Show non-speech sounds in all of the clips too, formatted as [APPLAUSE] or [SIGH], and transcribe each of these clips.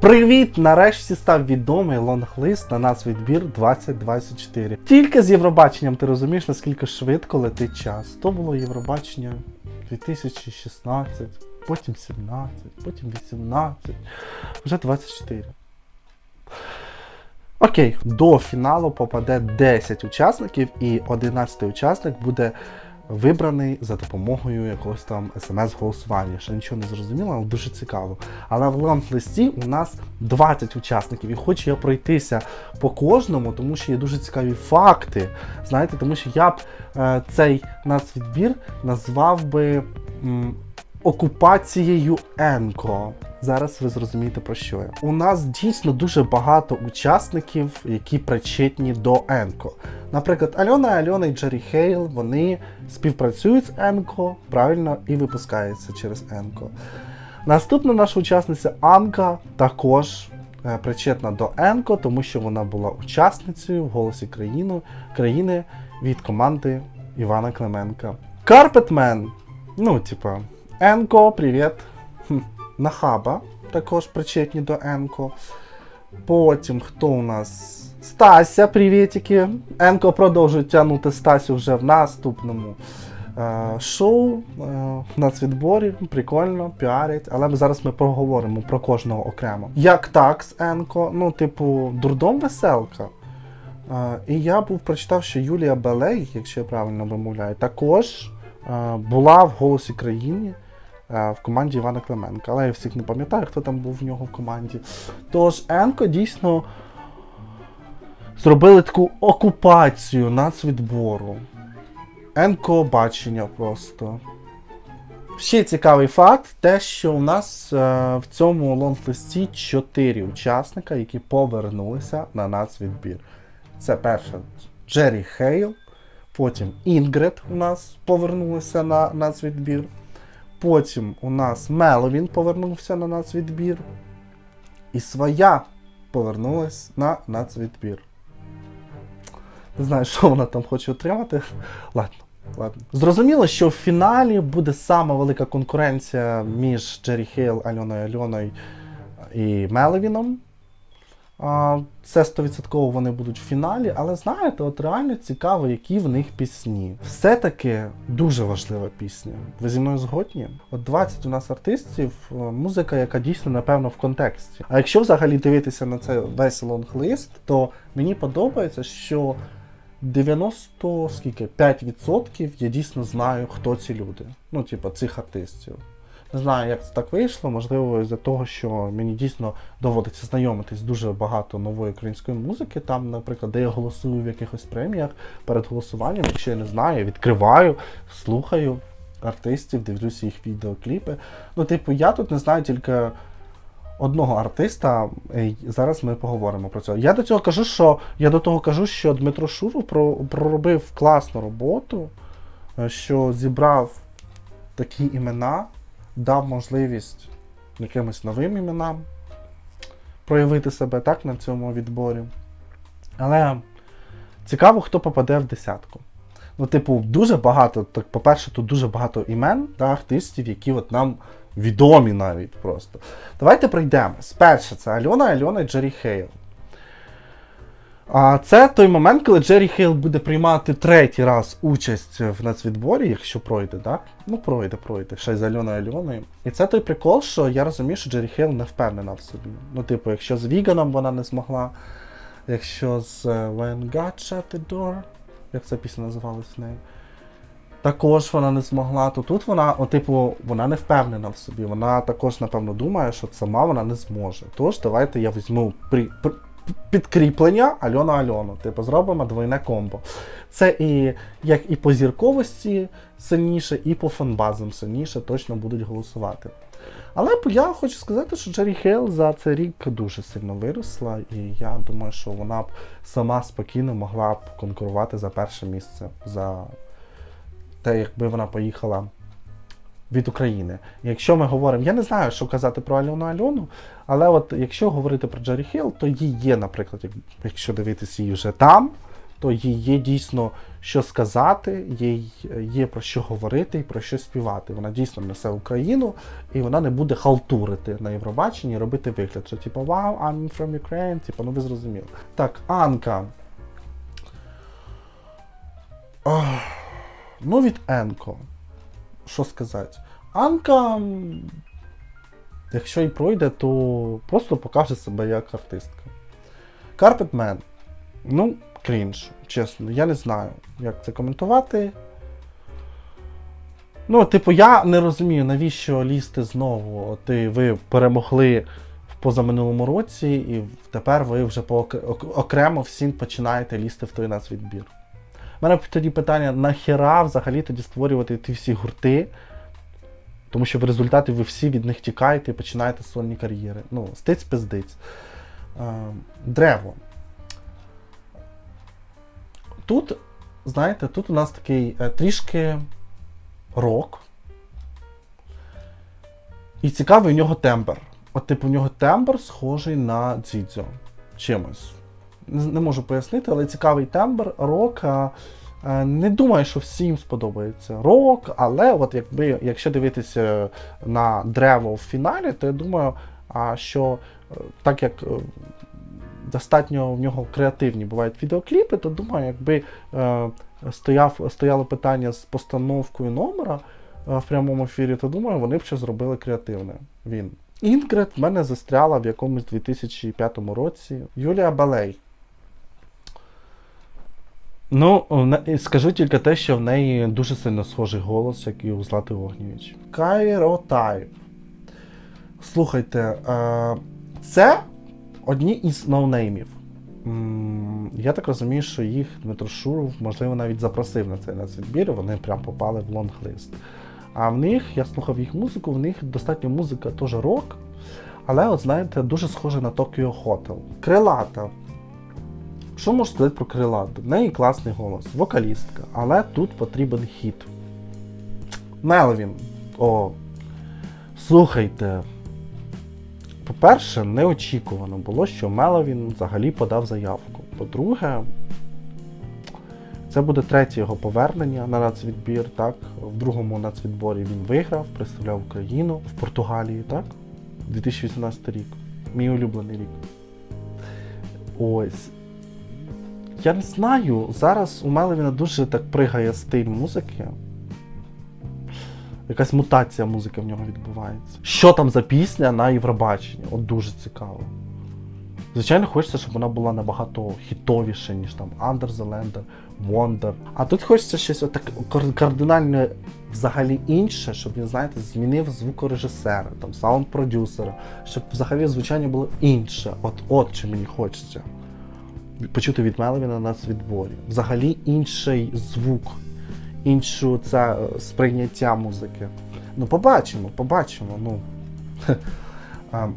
Привіт! Нарешті став відомий лонглист на нас відбір 2024. Тільки з Євробаченням ти розумієш, наскільки швидко летить час. То було Євробачення 2016, потім 17, потім 18, вже 24. Окей, до фіналу попаде 10 учасників, і 11 учасник буде вибраний за допомогою якогось там смс-голосування. Ще нічого не зрозуміло, але дуже цікаво. Але в лонг-листі у нас 20 учасників, і хочу я пройтися по кожному, тому що є дуже цікаві факти. Знаєте, тому що я б е, цей нацвідбір назвав би м, окупацією Енко. Зараз ви зрозумієте про що я. У нас дійсно дуже багато учасників, які причетні до Енко. Наприклад, Альона Альона і Джері Хейл вони співпрацюють з Енко, правильно, і випускаються через Енко. Наступна наша учасниця Анка також е, причетна до Енко, тому що вона була учасницею в голосі країну, країни від команди Івана Клименка. Карпетмен, ну, типа, Енко, привіт. Нахаба також причетні до Енко. Потім хто у нас? Стася, привітики. Енко продовжує тягнути Стасю вже в наступному е, шоу е, нацвідборі. Прикольно, піарять. Але ми зараз ми поговоримо про кожного окремо. Як так з Енко? Ну, типу, дурдом веселка. Е, і я був прочитав, що Юлія Белей, якщо я правильно вимовляю, також е, була в голосі країни в команді Івана Клименка. Але я всіх не пам'ятаю, хто там був в нього в команді. Тож Енко дійсно зробили таку окупацію нацвідбору. Енко бачення просто. Ще цікавий факт, те, що у нас е, в цьому лонглисті 4 учасника, які повернулися на нацвідбір. Це перша Джері Хейл, потім Інгрид у нас повернулася на нацвідбір. Потім у нас Меловін повернувся на нацвідбір. І своя повернулась на нацвідбір. Не знаю, що вона там хоче отримати. Ладно, ладно. Зрозуміло, що в фіналі буде сама велика конкуренція між Джері Хейл, Альоною Альоною і Меловіном. Це 100% вони будуть в фіналі, але знаєте, от реально цікаво, які в них пісні. Все-таки дуже важлива пісня. Ви зі мною згодні? От 20 у нас артистів, е, музика, яка дійсно, напевно, в контексті. А якщо взагалі дивитися на це весь лонглист, то мені подобається, що 90 скільки 5% я дійсно знаю, хто ці люди. Ну, типу, цих артистів. Не знаю, як це так вийшло. Можливо, з-за того, що мені дійсно доводиться знайомитись дуже багато нової української музики. Там, наприклад, де я голосую в якихось преміях перед голосуванням, якщо я не знаю, відкриваю, слухаю артистів, дивлюся їх відеокліпи. Ну, типу, я тут не знаю тільки одного артиста. Е, Зараз ми поговоримо про це. Я до цього кажу, що я до того кажу, що Дмитро Шуров про- проробив класну роботу, е, що зібрав такі імена, дав можливість якимось новим іменам проявити себе так на цьому відборі. Але цікаво, хто попаде в десятку. Ну, типу, дуже багато, так, по-перше, тут дуже багато імен та артистів, які от нам відомі навіть просто. Давайте пройдемось. Перше, це Альона Альона і Джері Хейл. А це той момент, коли Джері Хейл буде приймати третій раз участь в нацвідборі, якщо пройде, так? Ну, пройде, пройде, ще з Альоною Альоною. І це той прикол, що я розумію, що Джері Хейл не впевнена в собі. Ну, типу, якщо з Віганом вона не змогла, якщо з е, When God Shut the Door, як ця пісня називалась в неї. Також вона не змогла, то тут вона, о, типу, вона не впевнена в собі. Вона також, напевно, думає, що сама вона не зможе. Тож давайте я візьму при, при, підкріплення Альона Альону. Типу, зробимо двойне комбо. Це і як і по зірковості сильніше, і по фанбазам сильніше точно будуть голосувати. Але я хочу сказати, що Джері Хейл за цей рік дуже сильно виросла, і я думаю, що вона б сама спокійно могла б конкурувати за перше місце. за те, якби вона поїхала від України. Якщо ми говоримо, я не знаю, що казати про Альону Альону, але от якщо говорити про Джері Хіл, то їй є, наприклад, якщо дивитися її вже там, то їй є дійсно що сказати, їй є про що говорити і про що співати. Вона дійсно несе Україну, і вона не буде халтурити на Євробаченні, робити вигляд, що типу вау, I'm from Ukraine, типу, ну ви зрозуміли. Так, Анка. Ну, від Енко. Що сказати? Анка, якщо і пройде, то просто покаже себе як артистка. Carpetman. Ну, крінж, чесно, я не знаю, як це коментувати. Ну, типу, я не розумію, навіщо лізти знову. І ви перемогли в позаминулому році, і тепер ви вже по ок- ок- окремо всім починаєте лізти в той нацвідбір. У мене тоді питання: нахера взагалі тоді створювати ті всі гурти? Тому що в результаті ви всі від них тікаєте і починаєте сольні кар'єри. Ну, стиць пиздиць. Е, Древо. Тут, знаєте, тут у нас такий е, трішки рок. І цікавий у нього тембр. От, типу, у нього тембр схожий на дзідзьо. Чимось. Не, можу пояснити, але цікавий тембр рока. Е, Не думаю, що всім сподобається рок, але от якби, якщо дивитися на древо в фіналі, то я думаю, що е, так як е, достатньо в нього креативні бувають відеокліпи, то думаю, якби стояв, стояло питання з постановкою номера в прямому ефірі, то думаю, вони б ще зробили креативне. Він. Інгрид в мене застряла в якомусь 2005 році. Юлія Балей. Ну, скажу тільки те, що в неї дуже сильно схожий голос, як і у Злати Огнєвіч. Кайро Тайп. Слухайте, е, це одні із ноунеймів. Я так розумію, що їх Дмитро Шуров, можливо, навіть запросив на цей нацвідбір, вони прям попали в лонглист. А в них, я слухав їх музику, в них достатньо музика теж рок, але, от знаєте, дуже схоже на Tokyo Hotel. Крилата. Що можу сказати про Крилату? В неї класний голос, вокалістка, але тут потрібен хіт. Мелвін. О. Слухайте. По-перше, неочікувано було, що Меловін взагалі подав заявку. По-друге, це буде третє його повернення на нацвідбір. Так? В другому нацвідборі він виграв, представляв Україну в Португалії, так? 2018 рік. Мій улюблений рік. Ось. Я не знаю, зараз у Меловіна дуже так пригає стиль музики. Якась мутація музики в нього відбувається. Що там за пісня на Євробаченні? От дуже цікаво. Звичайно, хочеться, щоб вона була набагато хітовіша, ніж там Under the Lander, Wonder. А тут хочеться щось отак кардинально взагалі інше, щоб він, знаєте, змінив звукорежисера, там, саунд-продюсера, щоб взагалі звучання було інше. От от що мені хочеться. Почути від Меловіна на відборі. Взагалі інший звук, іншу це е, сприйняття музики. Ну, побачимо, побачимо. Ну. [LAUGHS]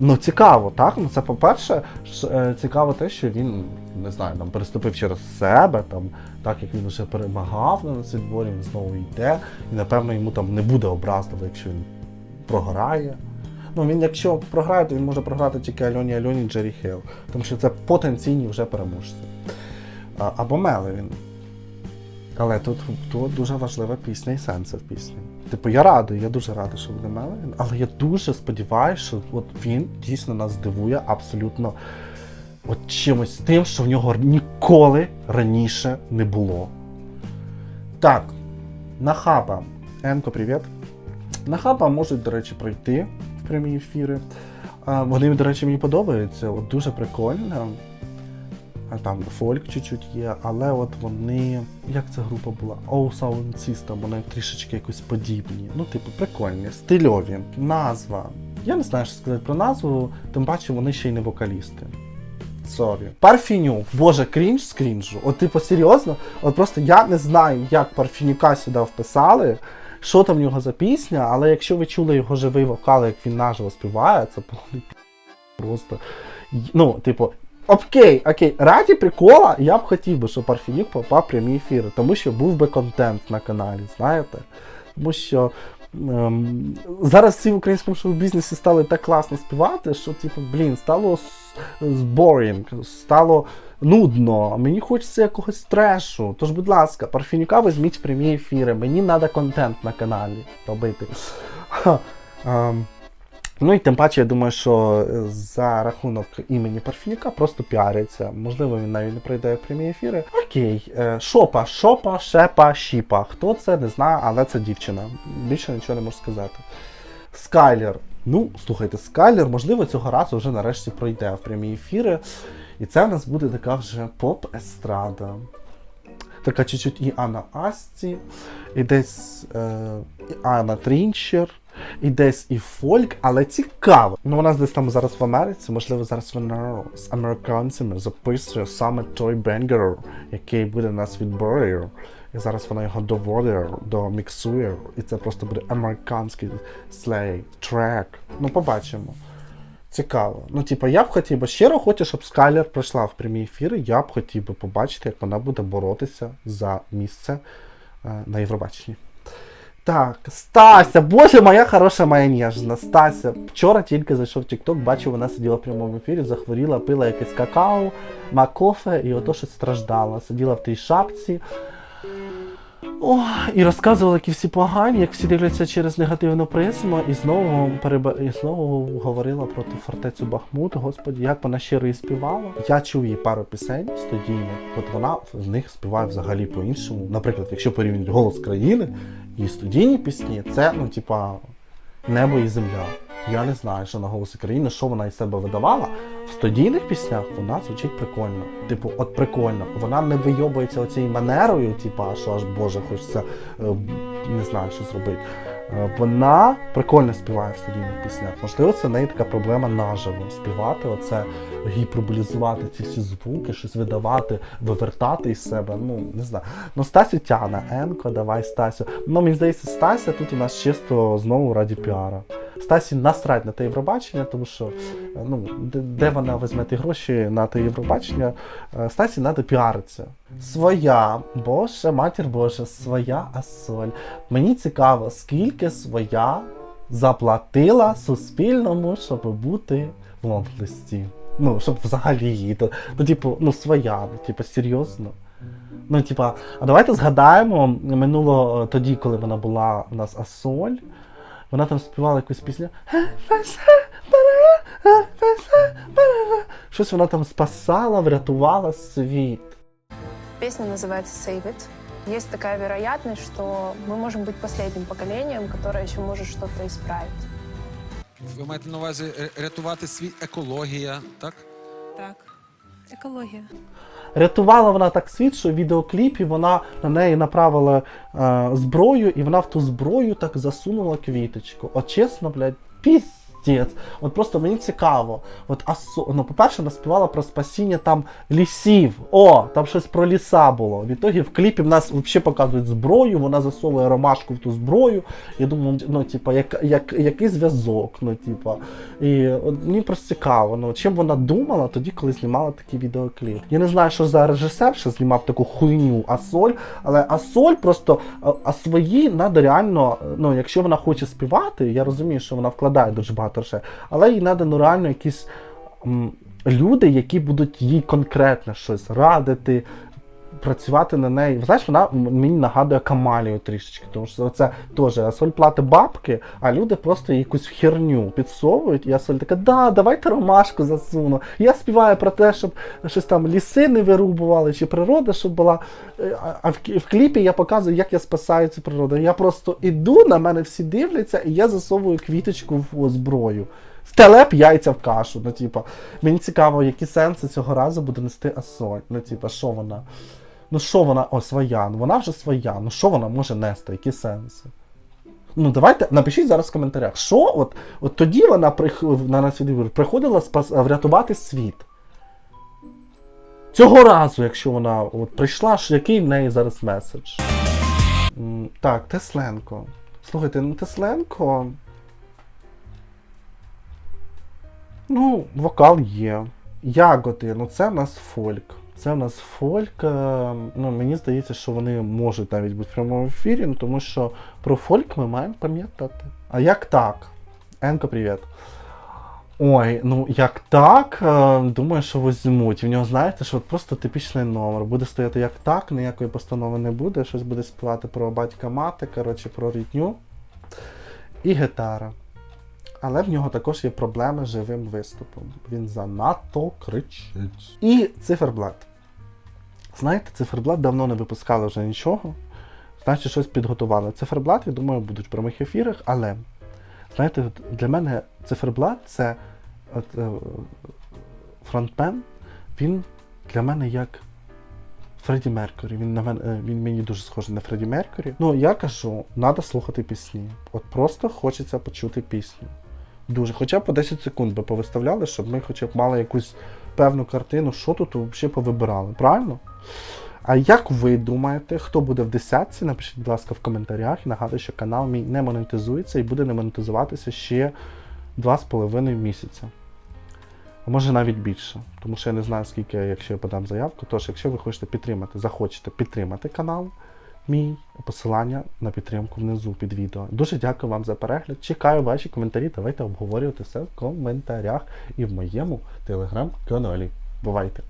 Ну, цікаво, так? Ну, це по-перше, е, цікаво те, що він, не знаю, там переступив через себе, там, так як він вже перемагав на цвітборі, він знову йде, і напевно йому там не буде образливо, якщо він програє. Ну, він, якщо програє, то він може програти тільки Альоні Альоні Джері Хейл, тому що це потенційні вже переможці. Або Мелевін. Але тут, тут дуже важлива пісня і сенси в пісні. Типу, я радий, я дуже радий, що буде Мелевін, але я дуже сподіваюся, що от він дійсно нас здивує абсолютно от чимось тим, що в нього ніколи раніше не було. Так, Нахаба. Енко, привіт. Нахаба можуть, до речі, пройти прямі ефіри. А, Вони, до речі, мені подобаються. От дуже прикольно. А Там фольк чуть-чуть є, але от вони. Як ця група була? Oh Sound System, вони трішечки якось подібні. Ну, типу, прикольні, стильові. Назва. Я не знаю, що сказати про назву, тим паче вони ще й не вокалісти. Сорі. Парфінюк. Боже, крінж з крінжу. От, типу, серйозно, от просто я не знаю, як Парфінюка сюди вписали, що там в нього за пісня, але якщо ви чули його живий вокал, як він наживо співає, це просто. Ну, типу, окей, окей, раді прикола, я б хотів би, щоб Парфінюк попав прямі ефіри, тому що був би контент на каналі, знаєте? Тому що зараз всі в українському шоу-бізнесі стали так класно співати, що, типу, блін, стало boring, стало нудно. Мені хочеться якогось трешу. Тож, будь ласка, Парфінюка візьміть прямі ефіри. Мені треба контент на каналі робити. Ну і тим паче, я думаю, що е, за рахунок імені Парфінюка просто піариться. Можливо, він навіть не прийде в прямі ефіри. Окей, е, шопа, шопа, шепа, щіпа. Хто це, не знаю, але це дівчина. Більше нічого не можу сказати. Скайлер. Ну, слухайте, Скайлер, можливо, цього разу вже нарешті пройде в прямі ефіри. І це в нас буде така вже поп-естрада. Така чуть-чуть і Анна Асті, і десь е, і Анна Трінчер, і десь і фольк, але цікаво. Ну, вона десь там зараз в Америці, можливо, зараз вона з американцями записує саме той бенгер, який буде нас відборює. І зараз вона його доводить, доміксує, і це просто буде американський слей, трек. Ну, побачимо. Цікаво. Ну, типу, я б хотів би щиро хочу, щоб Скайлер пройшла в прямі ефіри. Я б хотів би побачити, як вона буде боротися за місце е, на Євробаченні. Так, Стася, боже моя хороша моя ніжна. Стася. Вчора тільки зайшов в TikTok, бачив, вона сиділа в прямому ефірі, захворіла, пила якесь какао, макофе і ото щось страждала. Сиділа в тій шапці. О, і розказувала, які всі погані, як всі дивляться через негативну призму, і знову переба... і знову говорила про ту фортецю Бахмут. Господі, як вона щиро і співала. Я чув її пару пісень студійних, от вона в них співає взагалі по-іншому. Наприклад, якщо порівнювати голос країни і студійні пісні, це ну, типа, небо і земля. Я не знаю, що на голос України, що вона із себе видавала. В студійних піснях вона звучить прикольно. Типу, от прикольно. Вона не вийобується оцією манерою, типа, що аж Боже, хочеться е, не знаю, що зробити. Е, Вона прикольно співає в студійних піснях. Можливо, це в неї така проблема наживо співати, оце гіперболізувати ці всі звуки, щось видавати, вивертати із себе. Ну, не знаю. Ну, Стасю тягне. Енко, давай, Стасю. Ну, мені здається, Стася тут у нас чисто знову раді піара. Стасі насрать на те Євробачення, тому що е, ну, де, де вона візьме ті гроші на те Євробачення, Е, Стасі треба піаритися. Своя, боже, матір Божа, своя асоль. Мені цікаво, скільки своя заплатила Суспільному, щоб бути в лонглисті. Ну, щоб взагалі її. То, типу, ну, своя, ну, типу, серйозно. Ну, типа, а давайте згадаємо минуло е, тоді, коли вона була у нас Асоль. Вона там співала якусь пісню. Щось вона там спасала, врятувала світ. Песня называется Save It. Есть такая вероятность, что мы можем быть последним поколением, которое еще может что-то исправить. Ви маєте на увазі рятувати світ екологія, так? Так, екологія. Рятувала вона так світ, що в відеокліпі вона на неї направила е, зброю, і вона в ту зброю так засунула квіточку. От чесно, блядь, піздець. От просто мені цікаво. От асо... ну, по-перше, вона співала про спасіння там лісів. О, там щось про ліса було. Відтоді в кліпі в нас взагалі показують зброю, вона засовує ромашку в ту зброю. Я думаю, ну, типа, як, як, який зв'язок? Ну, типа. І от, мені просто цікаво, ну, чим вона думала тоді, коли знімала такий відеокліп. Я не знаю, що за режисер ще знімав таку хуйню Асоль, але Асоль просто а, свої треба реально, ну, якщо вона хоче співати, я розумію, що вона вкладає дуже багато грошей, але їй ну, реально якісь м, люди, які будуть їй конкретно щось радити. Працювати на неї. Знаєш, вона мені нагадує Камалію трішечки, тому що це теж Асоль платить бабки, а люди просто якусь херню підсовують, і Асоль така, да, давайте ромашку засуну. Я співаю про те, щоб щось там ліси не вирубували, чи природа, щоб була. Е, А в, кліпі я показую, як я спасаю цю природу. Я просто іду, на мене всі дивляться, і я засовую квіточку в зброю. Телеп яйця в кашу. Ну, типа, мені цікаво, які сенси цього разу буде нести Асоль. Ну, типа, що вона? Ну що вона, о, своя, ну вона вже своя. Ну що вона може нести? Які сенси? Ну, давайте напишіть зараз в коментарях, що от, от тоді вона на нас приходила спас... врятувати світ. Цього разу, якщо вона от, прийшла, що який в неї зараз меседж? Так, Тесленко. Слухайте, ну Тесленко. Ну, вокал є. Ягоди, ну це в нас фольк. Це в нас фольк. е, Ну, мені здається, що вони можуть навіть бути в прямому ефірі, ну, тому що про фольк ми маємо пам'ятати. А як так? Енко, привіт. Ой, ну як так, е, думаю, що візьмуть. В нього, знаєте, що от просто типічний номер. Буде стояти як так, ніякої постанови не буде, щось буде співати про батька мати, коротше, про рідню. І гітара. Але в нього також є проблеми з живим виступом. Він занадто кричить. І циферблат. Знаєте, циферблат давно не випускали вже нічого. Значить, щось підготували. Циферблат, я думаю, будуть в прямих ефірах, але знаєте, для мене циферблат це от, е, фронтмен, він для мене як Фредді Меркурі. Він, на мене, він мені дуже схожий на Фредді Меркурі. Ну, я кажу, треба слухати пісні. От просто хочеться почути пісню. Дуже. Хоча б по 10 секунд би повиставляли, щоб ми хоча б мали якусь певну картину, що тут взагалі повибирали. Правильно? А як ви думаєте, хто буде в десятці? Напишіть, будь ласка, в коментарях. І нагадую, що канал мій не монетизується і буде не монетизуватися ще 2,5 місяця. А може навіть більше. Тому що я не знаю, скільки, якщо я подам заявку. Тож, якщо ви хочете підтримати, захочете підтримати канал, мій посилання на підтримку внизу під відео. Дуже дякую вам за перегляд. Чекаю ваші коментарі. Давайте обговорювати все в коментарях і в моєму телеграм-каналі. Бувайте!